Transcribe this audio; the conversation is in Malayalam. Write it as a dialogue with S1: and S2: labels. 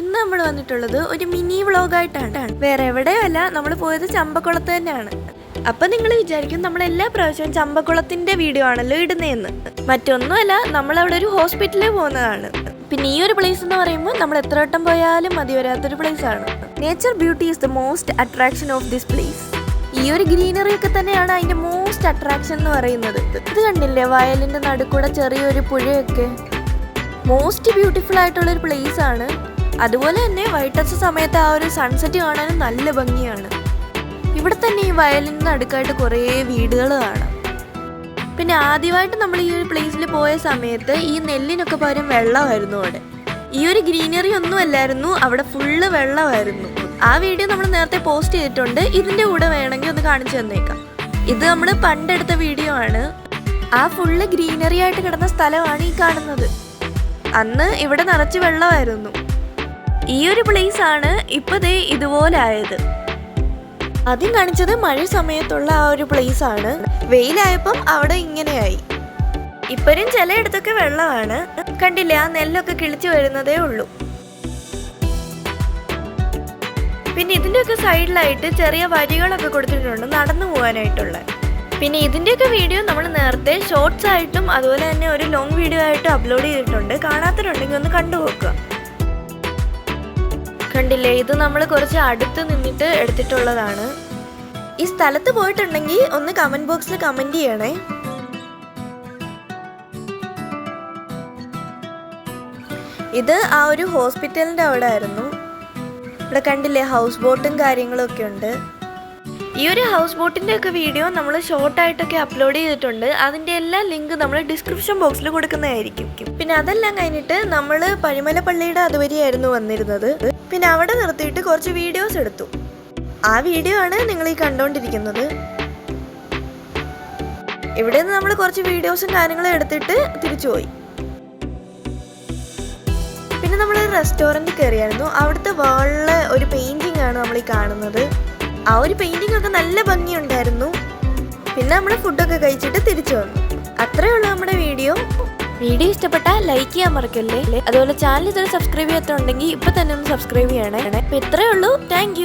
S1: ഇന്ന് നമ്മൾ വന്നിട്ടുള്ളത് ഒരു മിനി വ്ളോഗായിട്ടാണ്. വേറെ എവിടെയല്ല നമ്മൾ പോയത് ചമ്പക്കുളത്ത് തന്നെയാണ്. അപ്പൊ നിങ്ങൾ വിചാരിക്കും നമ്മൾ എല്ലാ പ്രാവശ്യവും ചമ്പക്കുളത്തിന്റെ വീഡിയോ ആണല്ലോ ഇടുന്നതെന്ന്. മറ്റൊന്നുമല്ല നമ്മൾ അവിടെ ഒരു ഹോസ്പിറ്റലിൽ പോകുന്നതാണ്. പിന്നെ ഈ ഒരു പ്ലേസ് എന്ന് പറയുമ്പോൾ നമ്മൾ എത്ര വട്ടം പോയാലും മതി വരാത്തൊരു പ്ലേസ് ആണ്. Nature beauty is the most attraction of this place ഈ ഒരു ഗ്രീനറി ഒക്കെ തന്നെയാണ് അതിന്റെ മോസ്റ്റ് അട്രാക്ഷൻ എന്ന് പറയുന്നത്. ഇത് കണ്ടില്ലേ വയലിന്റെ നടുക്കൂടെ ചെറിയൊരു പുഴയൊക്കെ? മോസ്റ്റ് ബ്യൂട്ടിഫുൾ ആയിട്ടുള്ള ഒരു പ്ലേസ് ആണ്. അതുപോലെ തന്നെ വൈകിട്ടത്തെ സമയത്ത് ആ ഒരു സൺസെറ്റ് കാണാനും നല്ല ഭംഗിയാണ്. ഇവിടെ തന്നെ ഈ വയലിന് അടുക്കായിട്ട് കുറേ വീടുകൾ കാണാം. പിന്നെ ആദ്യമായിട്ട് നമ്മൾ ഈ ഒരു പ്ലേസിൽ പോയ സമയത്ത് ഈ നെല്ലിനൊക്കെ പകരം വെള്ളമായിരുന്നു അവിടെ. ഈ ഒരു ഗ്രീനറി ഒന്നും അല്ലായിരുന്നു അവിടെ ഫുള്ള് വെള്ളമായിരുന്നു. ആ വീഡിയോ നമ്മൾ നേരത്തെ പോസ്റ്റ് ചെയ്തിട്ടുണ്ട് ഇതിന്റെ കൂടെ വേണമെങ്കിൽ ഒന്ന് കാണിച്ചു തന്നേക്കാം. ഇത് നമ്മൾ പണ്ടെടുത്ത വീഡിയോ ആണ്. ആ ഫുള്ള് ഗ്രീനറി ആയിട്ട് കിടന്ന സ്ഥലമാണ് ഈ കാണുന്നത്. അന്ന് ഇവിടെ നിറച്ച് വെള്ളമായിരുന്നു. ഈ ഒരു പ്ലേസ് ആണ് ഇപ്പൊ ദേ ഇതുപോലെ ആയത് ആദ്യം കാണിച്ചത് മഴ സമയത്തുള്ള ആ ഒരു പ്ലേസ് ആണ്. വെയിലായപ്പം അവിടെ ഇങ്ങനെയായി. ഇപ്പോഴും ചിലയിടത്തൊക്കെ വെള്ളമാണ്. കണ്ടില്ല ആ നെല്ലൊക്കെ കിളിച്ചു വരുന്നതേ ഉള്ളൂ. പിന്നെ ഇതിന്റെയൊക്കെ സൈഡിലായിട്ട് ചെറിയ വരികളൊക്കെ കൊടുത്തിട്ടുണ്ട് നടന്നു പോകാനായിട്ടുള്ള. പിന്നെ ഇതിന്റെയൊക്കെ വീഡിയോ നമ്മൾ നേരത്തെ ഷോർട്സ് ആയിട്ടും അതുപോലെ തന്നെ ഒരു ലോങ് വീഡിയോ ആയിട്ടും അപ്ലോഡ് ചെയ്തിട്ടുണ്ട്. കാണാത്തവരുണ്ടെങ്കിൽ ഒന്ന് കണ്ടു നോക്കുക കണ്ടില്ലേ? ഇത് നമ്മൾ കുറച്ച് അടുത്ത് നിന്നിട്ട് എടുത്തിട്ടുള്ളതാണ്. ഈ സ്ഥലത്ത് പോയിട്ടുണ്ടെങ്കിൽ ഒന്ന് കമന്റ് ബോക്സിൽ കമന്റ് ചെയ്യണേ. ഇത് ആ ഒരു ഹോസ്പിറ്റലിന്റെ അവിടെ ആയിരുന്നു ഇവിടെ കണ്ടില്ലേ ഹൗസ് ബോട്ടും കാര്യങ്ങളും ഒക്കെ ഉണ്ട്. ഈ ഒരു ഹൗസ് ബോട്ടിന്റെ ഒക്കെ വീഡിയോ നമ്മൾ ഷോർട്ടായിട്ടൊക്കെ അപ്ലോഡ് ചെയ്തിട്ടുണ്ട്. അതിന്റെ എല്ലാ ലിങ്ക് നമ്മൾ ഡിസ്ക്രിപ്ഷൻ ബോക്സിൽ കൊടുക്കുന്നതായിരിക്കും. പിന്നെ അതെല്ലാം കഴിഞ്ഞിട്ട് നമ്മൾ പഴിമല പള്ളിയുടെ അതുവരെയായിരുന്നു വന്നിരുന്നത്. പിന്നെ അവിടെ നിർത്തിയിട്ട് കുറച്ച് വീഡിയോസ് എടുത്തു. ആ വീഡിയോ ആണ് നിങ്ങൾ ഈ കണ്ടുകൊണ്ടിരിക്കുന്നത് ഇവിടെ നിന്ന് നമ്മൾ കുറച്ച് വീഡിയോസും കാര്യങ്ങളും എടുത്തിട്ട് തിരിച്ചുപോയി പിന്നെ നമ്മൾ റെസ്റ്റോറന്റ് കയറിയായിരുന്നു. അവിടുത്തെ വാളിലെ ഒരു പെയിന്റിംഗ് ആണ് നമ്മൾ ഈ കാണുന്നത്. ആ ഒരു പെയിന്റിംഗ് ഒക്കെ നല്ല ഭംഗിയുണ്ടായിരുന്നു. പിന്നെ നമ്മൾ ഫുഡൊക്കെ കഴിച്ചിട്ട് തിരിച്ചു വന്നു. അത്രേ ഉള്ളൂ നമ്മുടെ വീഡിയോ. വീഡിയോ ഇഷ്ടപ്പെട്ടാൽ ലൈക്ക് ചെയ്യാൻ മറക്കല്ലേ? അതുപോലെ ചാനൽ ഇതുവരെ സബ്സ്ക്രൈബ് ചെയ്യാത്തുണ്ടെങ്കിൽ ഇപ്പൊ തന്നെ ഒന്ന് സബ്സ്ക്രൈബ് ചെയ്യണേ. ഇപ്പൊ ഇത്രേ ഉള്ളൂ. താങ്ക്